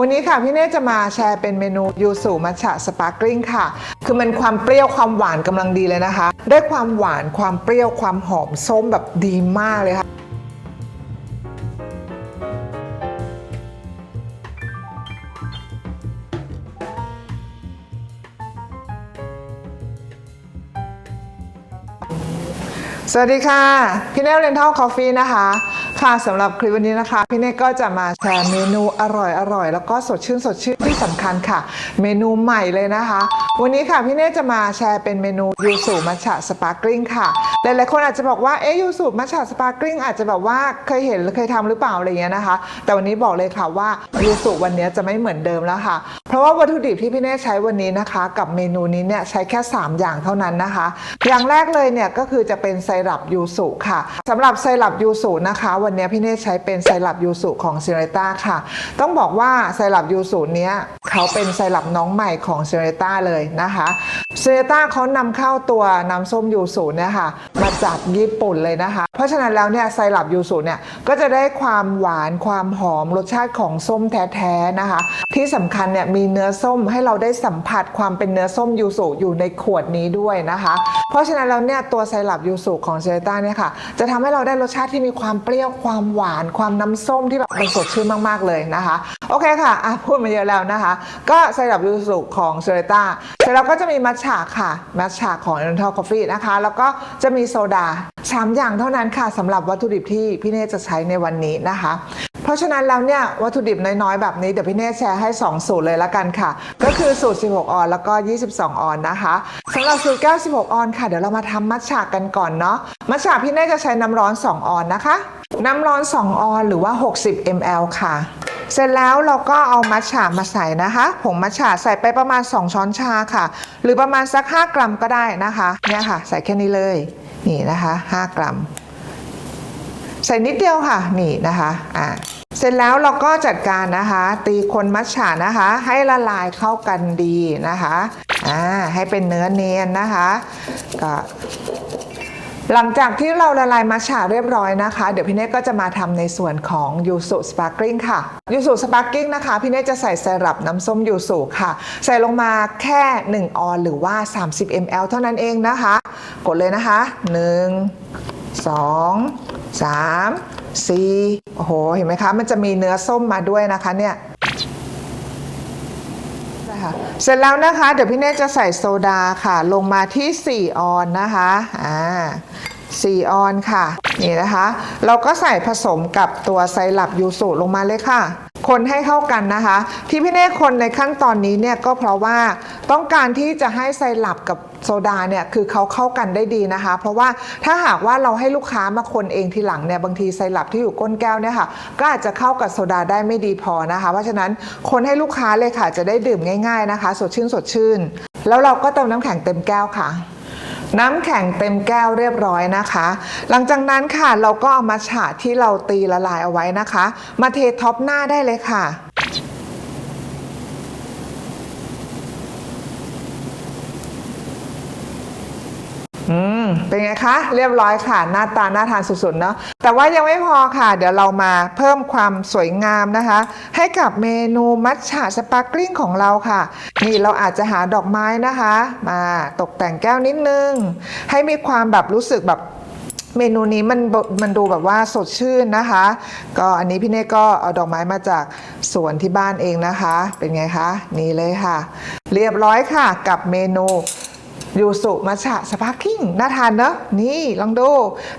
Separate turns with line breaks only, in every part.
วันนี้ค่ะพี่เน่จะมาแชร์เป็นเมนูยูสุมัชะสปาร์กลิงค่ะ คือมันความเปรี้ยวความหวานกำลังดีเลยนะคะ ได้ความหวานความเปรี้ยวความหอมส้มแบบดีมากเลยค่ะ สวัสดีค่ะ พี่เน่เรนทัลคอฟฟี่นะคะ ค่ะสำหรับคลิปวันนี้นะคะ พี่เน่ก็จะมาแชร์เมนูอร่อยอร่อยแล้วก็สดชื่นสดชื่นที่สำคัญค่ะ เมนูใหม่เลยนะคะ วันนี้ค่ะพี่เน่จะมาแชร์เป็นเมนูยูสุมัชฉะสปาร์กลิงค่ะ หลายๆคนอาจจะบอกว่าเอ๊ยยูสุมัชฉะสปาร์กลิงอาจจะแบบว่าเคยเห็นหรือเคยทำหรือเปล่าอะไรเงี้ยนะคะ แต่วันนี้บอกเลยค่ะว่ายูสุวันนี้จะไม่เหมือนเดิมแล้วค่ะ เพราะว่าวัตถุดิบที่พี่เน่ใช้วันนี้นะคะ กับเมนูนี้เนี่ยใช้แค่ 3 อย่างเท่านั้นนะคะ อย่างแรกเลยเนี่ยก็คือจะเป็นไซรัปยูสุค่ะสำหรับไซรัปยูสุนะคะ วันนี้พี่เน่ใช้เป็นไซรัปยูสุของเซเรต้าค่ะ ต้องบอกว่าไซรัปยูสุเนี้ยเขาเป็นไซรัปน้องใหม่ของเซเรต้าเลยนะคะเซเรต้าเขานำเข้าตัวน้ำส้มยูสุเนี่ยค่ะมาจากญี่ปุ่นเลยนะคะ เพราะฉะนั้นแล้วเนี่ยไซรัปยูสุเนี่ยก็จะได้ความหวานความหอมรสชาติของส้มแท้ๆนะคะ ที่สำคัญเนี่ยมีเนื้อส้มให้เราได้สัมผัสความเป็นเนื้อส้มยูสุอยู่ในขวดนี้ด้วยนะคะ เพราะฉะนั้นแล้วเนี่ยตัวไซรัปยูสุของเซเรต้าเนี่ยค่ะ จะทำให้เราได้รสชาติที่มีความเปรี้ยวความหวาน ความน้ำส้มที่แบบมันสดชื่นมากๆเลยนะคะ โอเคค่ะอะพูดมาเยอะแล้วนะคะ ก็ไซรัปยูสุของเซเรต้าเสร็จแล้วก็จะมีมัทฉะค่ะมัทฉะของเอ n t a l Coffee นะคะ แล้วก็จะมีโซดาสามอย่างเท่านั้นค่ะสำหรับวัตถุดิบที่พี่เน่จะใช้ในวันนี้นะคะ เพราะฉะนั้นแล้วเนี่ยวัตถุดิบน้อยๆ แบบนี้เดี๋ยวพี่เนธแชร์ให้ 2 สูตรเลยละกันค่ะ ก็คือสูตร 16 ออนแล้วก็ 22 ออนนะคะสำหรับสูตร96ออนค่ะ เดี๋ยวเรามาทำมัทฉะกันก่อนเนาะมัทฉะพี่เนธจะใช้น้ำร้อน 2 ออนนะคะ น้ำร้อน 2 ออนหรือว่า 60 ml ค่ะเสร็จแล้วเราก็เอามัทฉะมาใส่นะคะ ผงมัทฉะใส่ไปประมาณ 2 ช้อนชาค่ะ หรือประมาณสัก 5 กรัมก็ได้นะคะเนี่ยค่ะ ใส่แค่นี้เลยนี่นะคะ 5 กรัม ใส่นิดเดียวค่ะ นี่นะคะอ่า เสร็จแล้วเราก็จัดการนะคะ ตีคนมัทฉะนะคะ ให้ละลายเข้ากันดีนะคะอ่าให้เป็นเนื้อเนียนนะคะก็หลังจากที่เราละลายมัทฉะเรียบร้อยนะคะ เดี๋ยวพี่เนตก็จะมาทำในส่วนของยูสุสปาร์กลิงค่ะยูสุสปาร์กลิงนะคะ พี่เนตจะใส่ไซรัปน้ำส้มยูสุค่ะ ใส่ลงมาแค่ 1 ออนหรือว่า 30 ml เท่านั้นเองนะคะ กดเลยนะคะ1สอ สีโอ้โห เห็นไหมคะ มันจะมีเนื้อส้มมาด้วยนะคะเนี่ยนะคะเสร็จแล้วนะคะ เดี๋ยวพี่เน่จะใส่โซดาค่ะ ลงมาที่ 4 ออนนะคะ อ่า4ออนค่ะ นี่นะคะ เราก็ใส่ผสมกับตัวไซรัปยูสุลงมาเลยค่ะ คนให้เข้ากันนะคะ ที่พี่เน่คนในขั้นตอนนี้เนี่ยก็เพราะว่าต้องการที่จะให้ไซรัปกับโซดาเนี่ยคือเขาเข้ากันได้ดีนะคะ เพราะว่าถ้าหากว่าเราให้ลูกค้ามาคนเองทีหลังเนี่ยบางทีไซรัปที่อยู่ก้นแก้วเนี่ยค่ะก็อาจจะเข้ากับโซดาได้ไม่ดีพอนะคะ เพราะฉะนั้นคนให้ลูกค้าเลยค่ะจะได้ดื่มง่าย ๆนะคะ สดชื่นสดชื่น แล้วเราก็เติมน้ำแข็งเต็มแก้วค่ะ น้ำแข็งเต็มแก้วเรียบร้อยนะคะ หลังจากนั้นค่ะเราก็เอามาฉาที่เราตีละลายเอาไว้นะคะ มาเทท็อปหน้าได้เลยค่ะ อืมเป็นไงคะ เรียบร้อยค่ะ หน้าตาน่าทานสุดๆเนาะแต่ว่ายังไม่พอค่ะ เดี๋ยวเรามาเพิ่มความสวยงามนะคะ ให้กับเมนูมัทฉะสปาร์กลิงของเราค่ะ นี่เราอาจจะหาดอกไม้นะคะ มาตกแต่งแก้วนิดนึง ให้มีความแบบรู้สึกแบบเมนูนี้มันมันดูแบบว่าสดชื่นนะคะ ก็อันนี้พี่เน่ก็เอาดอกไม้มาจากสวนที่บ้านเองนะคะ เป็นไงคะ นี่เลยค่ะ เรียบร้อยค่ะกับเมนู ยูสุมัชชะสปาร์กิ้งน่าทานเนอะนี่ลองดู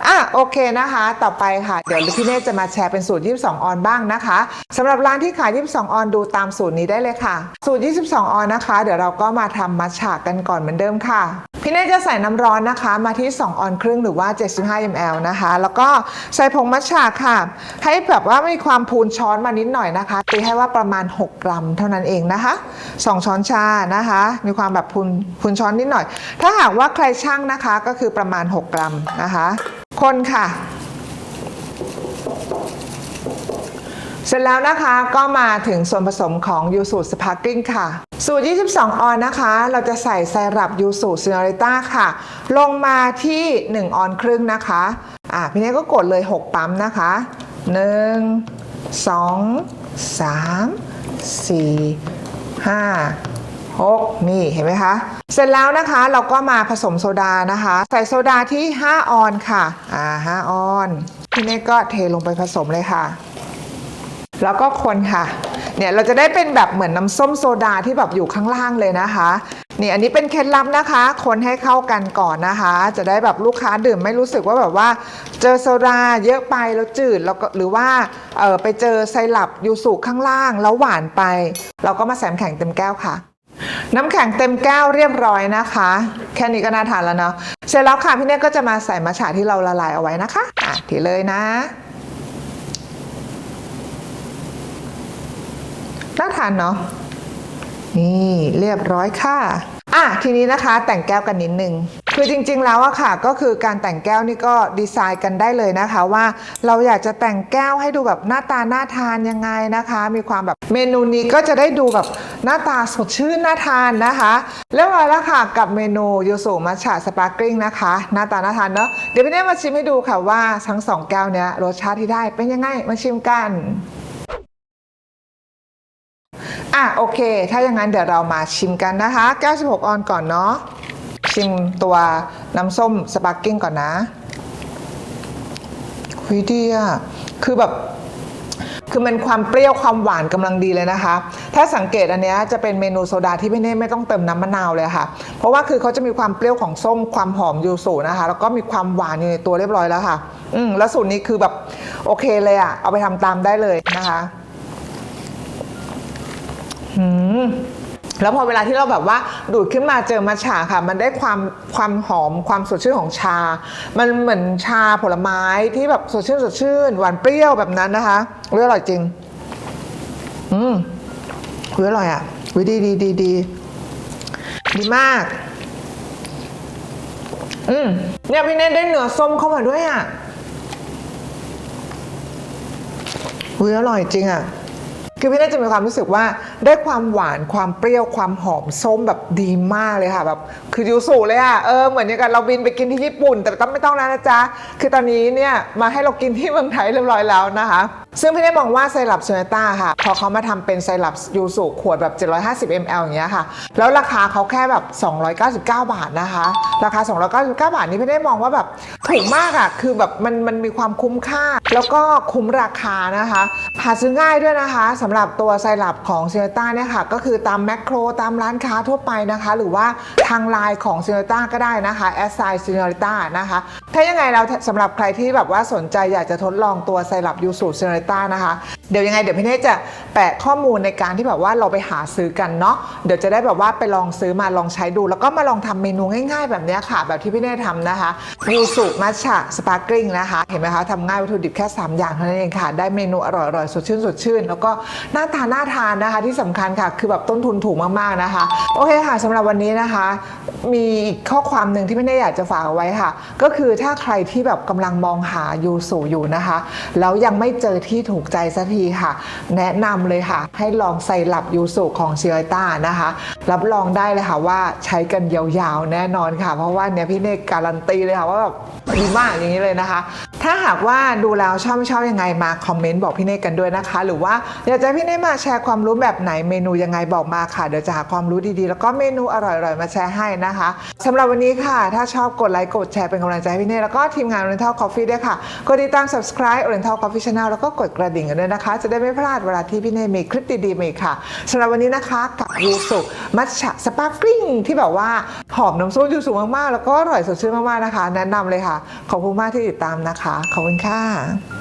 อะโอเคนะคะ ต่อไปค่ะ เดี๋ยวพี่เน่จะมาแชร์เป็นสูตร 22 ออนบ้างนะคะสำหรับร้านที่ขาย 22 ออนดูตามสูตรนี้ได้เลยค่ะ สูตร 22 ออนนะคะ เดี๋ยวเราก็มาทำมัชฉะกันก่อนเหมือนเดิมค่ะ พี่เน่จะใส่น้ำร้อนนะคะ มาที่ 2 ออนครึ่งหรือว่า 75 ml นะคะ แล้วก็ใส่ผงมัทฉะค่ะ ให้แบบว่ามีความพูนช้อนมานิดหน่อยนะคะ ตีให้ว่าประมาณ 6 กรัมเท่านั้นเองนะคะ 2 ช้อนชานะคะ มีความแบบพูนพูนช้อนนิดหน่อย ถ้าหากว่าใครช่างนะคะก็คือประมาณ 6 กรัมนะคะ คนค่ะ เสร็จแล้วนะคะก็มาถึงส่วนผสมของยูสุสปาร์กิ้งค่ะ สูตร 22 ออนนะคะ เราจะใส่ไซรัปยูสุซินอริต้าค่ะ ลงมาที่ 1 ออนครึ่งนะคะอะพี่เน่ก็กดเลย 6 ปั๊มนะคะ 1 2 3สี่ห้าหกนี่เห็นไหมคะ เสร็จแล้วนะคะเราก็มาผสมโซดานะคะ ใส่โซดาที่ 5 ออนค่ะ อ่า5ออนทีนี้ก็เทลงไปผสมเลยค่ะ แล้วก็คนค่ะ เนี่ยเราจะได้เป็นแบบเหมือนน้ำส้มโซดาที่แบบอยู่ข้างล่างเลยนะคะ นี่อันนี้เป็นเคล็ดลับนะคะ คนให้เข้ากันก่อนนะคะ จะได้แบบลูกค้าดื่มไม่รู้สึกว่าแบบว่า เจอโซดาเยอะไปแล้วจืดแล้วก็หรือว่าเออไปเจอไซรัปยูสุข้างล่างแล้วหวานไป เราก็มาใส่น้ำแข็งเต็มแก้วค่ะน้ำแข็งเต็มแก้วเรียบร้อยนะคะ แค่นี้ก็น่าทานแล้วเนาะเสร็จแล้วค่ะพี่เนตก็จะมาใส่มัทฉะที่เราละลายเอาไว้นะคะอะทีเลยนะ น่าทานเนาะนี่เรียบร้อยค่ะอะทีนี้นะคะแต่งแก้วกันนิดนึงคือจริงๆแล้วอะค่ะก็คือการแต่งแก้วนี่ก็ดีไซน์กันได้เลยนะคะ ว่าเราอยากจะแต่งแก้วให้ดูแบบหน้าตาน่าทานยังไงนะคะ มีความแบบเมนูนี้ก็จะได้ดูแบบหน้าตาสดชื่นน่าทานนะคะเรียบร้อยแล้วค่ะกับเมนูยูสุมัชฉะสปาร์กริงนะคะหน้าตาน่าทานเนาะเดี๋ยวพี่เน่มาชิมให้ดูค่ะว่าทั้งสองแก้วเนี้ยรสชาติที่ได้เป็นยังไงมาชิมกัน โอเค ถ้าอย่างนั้นเดี๋ยวเรามาชิมกันนะคะ 96 ออนก่อนเนาะ ชิมตัวน้ำส้มสปาร์กิ้งก่อนนะคุยดีอะคือแบบ คือมันความเปรี้ยวความหวานกำลังดีเลยนะคะ ถ้าสังเกตอันเนี้ยจะเป็นเมนูโซดาที่ไม่เน่ไม่ต้องเติมน้ำมะนาวเลยค่ะ เพราะว่าคือเขาจะมีความเปรี้ยวของส้มความหอมยูสุนะคะ แล้วก็มีความหวานอยู่ในตัวเรียบร้อยแล้วค่ะ อืมแล้วสูตรนี้คือแบบโอเคเลยอะเอาไปทำตามได้เลยนะคะ อืมแล้วพอเวลาที่เราแบบว่าดูดขึ้นมาเจอมัทฉะค่ะ มันได้ความความหอมความสดชื่นของชา มันเหมือนชาผลไม้ที่แบบสดชื่นสดชื่น หวานเปรี้ยวแบบนั้นนะคะเอยอร่อยจริง อืมเอยอร่อยอะวิดีดีดีดีดีมาก อืมเนี่ยพี่เนทได้เนื้อส้มเข้ามาด้วยอะเอยอร่อยจริงอะคือพี่เน่จะมีความรู้สึกว่าได้ความหวานความเปรี้ยวความหอมส้มแบบดีมากเลยค่ะแบบคือยูสุเลยอะเออเหมือนอย่างกันเราบินไปกินที่ญี่ปุ่น แต่ต้องไม่ต้องแล้วนะจ๊ะคือตอนนี้เนี่ยมาให้เรากินที่เมืองไทยเรียบร้อยแล้วนะคะ ซึ่งพี่เน่มองว่าไซรัปโซเนต้าค่ะ พอเขามาทำเป็นไซรัปยูสุขวดแบบ 750 ml อย่างเงี้ยค่ะ แล้วราคาเขาแค่แบบ 299 บาทนะคะ ราคา 299 บาทนี่พี่ได้มองว่าแบบถูกมากอะคือแบบมันมันมีความคุ้มค่า แล้วก็คุ้มราคานะคะ หาซื้อง่ายด้วยนะคะสำหรับตัวไซรัปของเซเนต้าเนี่ยค่ะก็คือตามแมคโครตามร้านค้าทั่วไปนะคะ หรือว่าทางไลน์ของเซเนต้าก็ได้นะคะแอสไซน์เซเนต้านะคะถ้ายังไงเราสำหรับใครที่แบบว่าสนใจอยากจะทดลองตัวไซรัปยูสูเซเนต้านะคะ เดี๋ยวยังไงเดี๋ยวพี่เนธจะแปะข้อมูลในการที่แบบว่าเราไปหาซื้อกันเนาะเดี๋ยวจะได้แบบว่าไปลองซื้อมาลองใช้ดู แล้วก็มาลองทำเมนูง่ายๆ แบบเนี้ยค่ะ แบบที่พี่เนธทำนะคะยูสุมัชฉะสปาร์กริงนะคะเห็นไหมคะทำง่ายวัตถุดิบแค่ 3 อย่างเท่านั้นเองค่ะ ได้เมนูอร่อยๆสดชื่นสดชื่น แล้วก็หน้าตาน่าทานนะคะที่สำคัญค่ะ คือแบบต้นทุนถูกมากๆนะคะ โอเคค่ะสำหรับวันนี้นะคะมีอีกข้อความหนึ่งที่พี่เนธอยากจะฝากเอาไว้ค่ะ ก็คือถ้าใครที่แบบกำลังมองหายูสุอยู่นะคะ แล้วยังไม่เจอที่ถูกใจสักทีค่ะ แนะนำเลยค่ะ ให้ลองไซรัปยูสุของเชียต้านะคะ รับรองได้เลยค่ะว่าใช้กันยาวๆแน่นอนค่ะ เพราะว่าเนี่ยพี่เนกการันตีเลยค่ะว่าแบบดีมากอย่างนี้เลยนะคะ ถ้าหากว่าดูแล้วชอบไม่ชอบยังไงมาคอมเมนต์บอกพี่เนกกันด้วยนะคะ หรือว่าอยากจะพี่เนกมาแชร์ความรู้แบบไหนเมนูยังไงบอกมาค่ะเดี๋ยวจะหาความรู้ดีๆ แล้วก็เมนูอร่อยๆมาแชร์ให้นะคะสำหรับวันนี้ค่ะ ถ้าชอบกดไลค์กดแชร์เป็นกำลังใจให้พี่เนกแล้วก็ทีมงาน Oriental Coffee ด้วยค่ะ กดติดตาม subscribe Oriental Coffee Channel แล้วก็กดกระดิ่งกันด้วยนะคะ จะได้ไม่พลาดเวลาที่พี่เน่มีคลิปดีๆมาอีกค่ะสำหรับวันนี้นะคะกับยูสุมัทฉะสปาร์กริงที่แบบว่าหอมน้ำส้มยูสุมากๆ แล้วก็อร่อยสดชื่นมากๆนะคะ แนะนำเลยค่ะ ขอบคุณมากที่ติดตามนะคะขอบคุณค่ะ